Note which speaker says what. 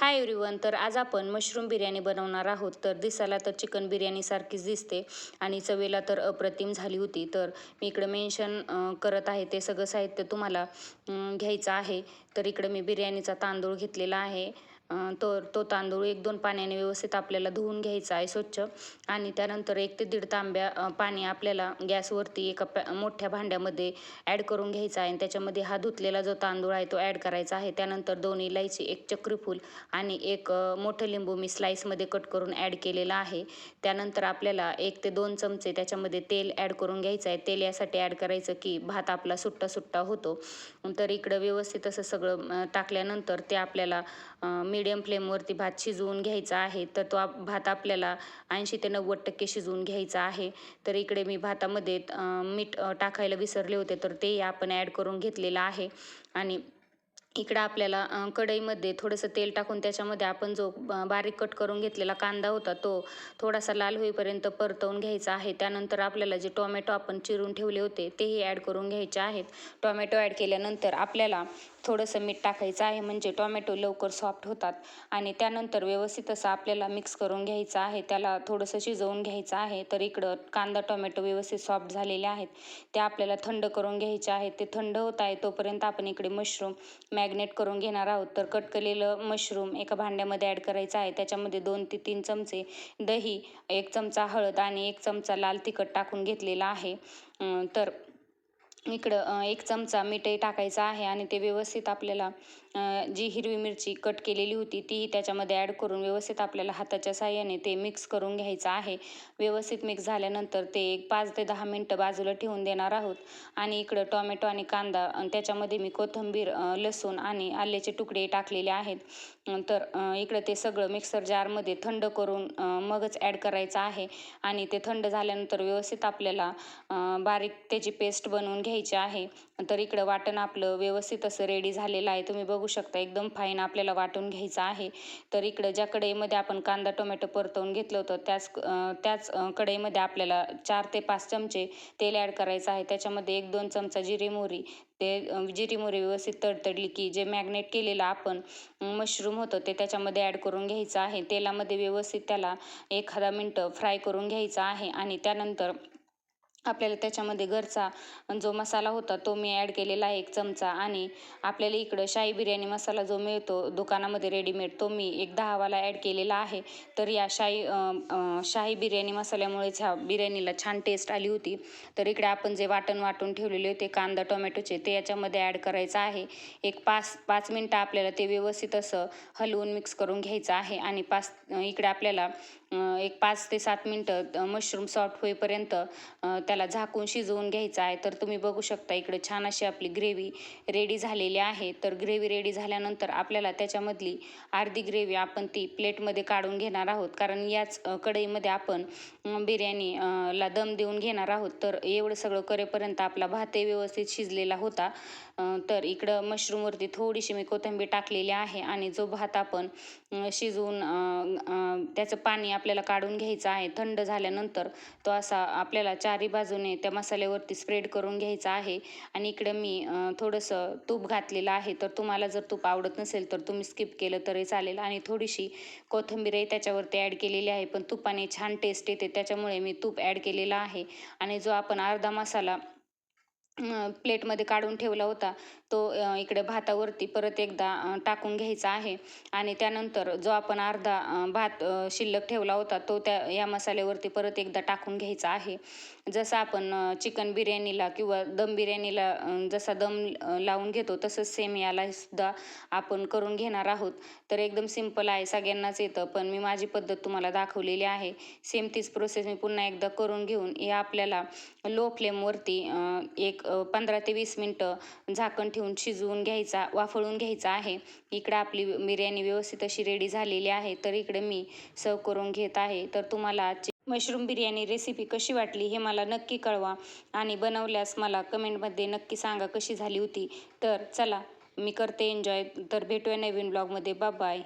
Speaker 1: Hi everyone तर आज आपण मशरूम बिर्याणी बनवणार आहोत. तर दिसायला तर चिकन बिर्याणीसारखीच दिसते. आणि चवेला तर अप्रतिम झाली होती. तर मी इकडं मेन्शन करत आहे. ते सगळं साहित्य तुम्हाला घ्यायचं आहे. तर इकडं मी बिर्याणीचा तांदूळ घेतलेला आहे. तो तो तांदूळ एक दोन पाण्याने व्यवस्थित आपल्याला धुवून घ्यायचा आहे स्वच्छ. आणि त्यानंतर एक ते दीड तांब्या पाणी आपल्याला गॅसवरती एका पॅ मोठ्या भांड्यामध्ये ॲड करून घ्यायचा आहे. आणि त्याच्यामध्ये हा धुतलेला जो तांदूळ आहे तो ॲड करायचा आहे. त्यानंतर दोन इलायची एक चक्रीफूल आणि एक मोठं लिंबू मी स्लाईसमध्ये कट करून ॲड केलेला आहे. त्यानंतर आपल्याला एक ते दोन चमचे त्याच्यामध्ये तेल ॲड करून घ्यायचं आहे. तेल यासाठी ॲड करायचं की भात आपला सुट्टा सुट्टा होतो. तर इकडं व्यवस्थित असं सगळं टाकल्यानंतर ते आपल्याला मीडियम फ्लेमवरती भात शिजवून घ्यायचा आहे तर तो आप भात आपल्याला ऐंशी ते नव्वद टक्के शिजवून घ्यायचा आहे. तर इकडे मी भातामध्ये मीठ टाकायला विसरले होते तर तेही आपण ॲड करून घेतलेलं आहे. आणि इकडं आपल्याला कढईमध्ये थोडंसं तेल टाकून त्याच्यामध्ये आपण जो बारीक कट करून घेतलेला कांदा होता तो थोडासा लाल होईपर्यंत परतवून घ्यायचा आहे. त्यानंतर आपल्याला जे टोमॅटो आपण चिरून ठेवले होते तेही ॲड करून घ्यायचे आहेत. टोमॅटो ॲड केल्यानंतर आपल्याला थोडंसं मीठ टाकायचं आहे म्हणजे टोमॅटो लवकर सॉफ्ट होतात. आणि त्यानंतर व्यवस्थित असं आपल्याला मिक्स करून घ्यायचं आहे. त्याला थोडंसं शिजवून घ्यायचं आहे. तर इकडं कांदा टोमॅटो व्यवस्थित सॉफ्ट झालेले आहेत. ते आपल्याला थंड करून घ्यायचे आहेत. ते थंड होत आहे तोपर्यंत आपण इकडे मशरूम मॅग्नेट करून घेणार आहोत. तर कट केलेलं मशरूम एका भांड्यामध्ये ॲड करायचं आहे. त्याच्यामध्ये दोन ते तीन चमचे दही एक चमचा हळद आणि एक चमचा लाल तिखट टाकून घेतलेला आहे. तर इकडं एक चमचा मीठही टाकायचा आहे आणि ते व्यवस्थित आपल्याला जी हिरवी मिरची कट केलेली होती तीही त्याच्यामध्ये ॲड करून व्यवस्थित आपल्याला हाताच्या साह्याने ते मिक्स करून घ्यायचं आहे. व्यवस्थित मिक्स झाल्यानंतर ते एक पाच ते दहा मिनटं बाजूला ठेवून देणार आहोत. आणि इकडं टॉमॅटो आणि कांदा त्याच्यामध्ये मी कोथिंबीर लसूण आणि आल्याचे तुकडे टाकलेले आहेत. तर इकडं ते सगळं मिक्सर जारमध्ये थंड करून मगच ॲड करायचं आहे. आणि ते थंड झाल्यानंतर व्यवस्थित आपल्याला बारीक त्याची पेस्ट बनवून घ्यायचे आहे. तर इकडं वाटण आपलं व्यवस्थित असं रेडी झालेलं आहे. तुम्ही बघू शकता एकदम फाईन आपल्याला वाटून घ्यायचं आहे. तर इकडं ज्या कढईमध्ये आपण कांदा टोमॅटो परतवून घेतलं होतं त्याच त्याच कढईमध्ये आपल्याला चार ते पाच चमचे तेल ॲड करायचं आहे. त्याच्यामध्ये एक दोन चमचा जिरे मोहरी. ते जिरी मोहरी व्यवस्थित तडतडली की जे मॅग्नेट केलेलं आपण मशरूम होतं ते त्याच्यामध्ये ॲड करून घ्यायचं आहे. तेलामध्ये व्यवस्थित त्याला एखादा मिनटं फ्राय करून घ्यायचा आहे. आणि त्यानंतर आपल्याला त्याच्यामध्ये घरचा जो मसाला होता तो मी ॲड केलेला आहे एक चमचा आणि आपल्याला इकडं शाही बिर्याणी मसाला जो मिळतो दुकानामध्ये रेडीमेड तो मी एक दहावाला ॲड केलेला आहे. तर या शाही शाही बिर्याणी मसाल्यामुळेच ह्या बिर्याणीला छान टेस्ट आली होती. तर इकडे आपण जे वाटण वाटून ठेवलेले होते कांदा टोमॅटोचे ते याच्यामध्ये ॲड करायचं आहे. एक पाच पाच मिनटं आपल्याला ते व्यवस्थित असं हलवून मिक्स करून घ्यायचं आहे आणि पाच इकडे आपल्याला एक पाच ते सात मिनटं मशरूम सॉफ्ट होईपर्यंत त्याला झाकून शिजवून घ्यायचं आहे. तर तुम्ही बघू शकता इकडे छान अशी आपली ग्रेव्ही रेडी झालेली आहे. तर ग्रेव्ही रेडी झाल्यानंतर आपल्याला त्याच्यामधली अर्धी ग्रेव्ही आपण ती प्लेटमध्ये काढून घेणार आहोत. कारण याच कढईमध्ये आपण बिर्याणी ला दम देऊन घेणार आहोत. तर एवढं सगळं करेपर्यंत आपला भातही व्यवस्थित शिजलेला होता. तर इकडं मशरूमवरती थोडीशी मी कोथिंबीर टाकलेली आहे आणि जो भात आपण शिजवून त्याचं पाणी आपल्याला काढून घ्यायचा आहे. थंड झाल्यानंतर तो असा आपल्याला चारी बाजूने त्या मसाल्यावरती स्प्रेड करून घ्यायचा आहे. आणि इकडं मी थोडंसं तूप घातलेलं आहे. तर तुम्हाला जर तूप आवडत नसेल तर तुम्ही स्किप केलं तरी चालेल. आणि थोडीशी कोथिंबीरही त्याच्यावरती ॲड केलेली आहे. पण तुपाने छान टेस्ट येते. त्याच्यामुळे मी तूप ॲड केलेला आहे. आणि जो आपण अर्धा मसाला प्लेटमध्ये काढून ठेवला होता तो इकडे भातावरती परत एकदा टाकून घ्यायचा आहे. आणि त्यानंतर जो आपण अर्धा भात शिल्लक ठेवला होता तो त्या या मसाल्यावरती परत एकदा टाकून घ्यायचा आहे. जसं आपण चिकन बिर्याणीला किंवा दम बिर्याणीला जसा दम लावून घेतो तसंच सेम याला सुद्धा आपण करून घेणार आहोत. तर एकदम सिंपल आहे सगळ्यांनाच येतं पण मी माझी पद्धत तुम्हाला दाखवलेली आहे. सेम तीच प्रोसेस मी पुन्हा एकदा करून घेऊन हे आपल्याला लो फ्लेमवरती एक पंधरा ते वीस मिनटं झाकण ठेवून शिजवून घ्यायचा वाफळून घ्यायचा आहे. इकडं आपली बिर्याणी व्यवस्थित अशी रेडी झालेली आहे. तर इकडे मी सर्व करून घेत आहे. तर तुम्हाला आजची मशरूम बिर्याणी रेसिपी कशी वाटली हे मला नक्की कळवा. आणि बनवल्यास मला कमेंटमध्ये नक्की सांगा कशी झाली होती. तर चला मी करते एन्जॉय तर भेटूया नवीन ब्लॉगमध्ये बाय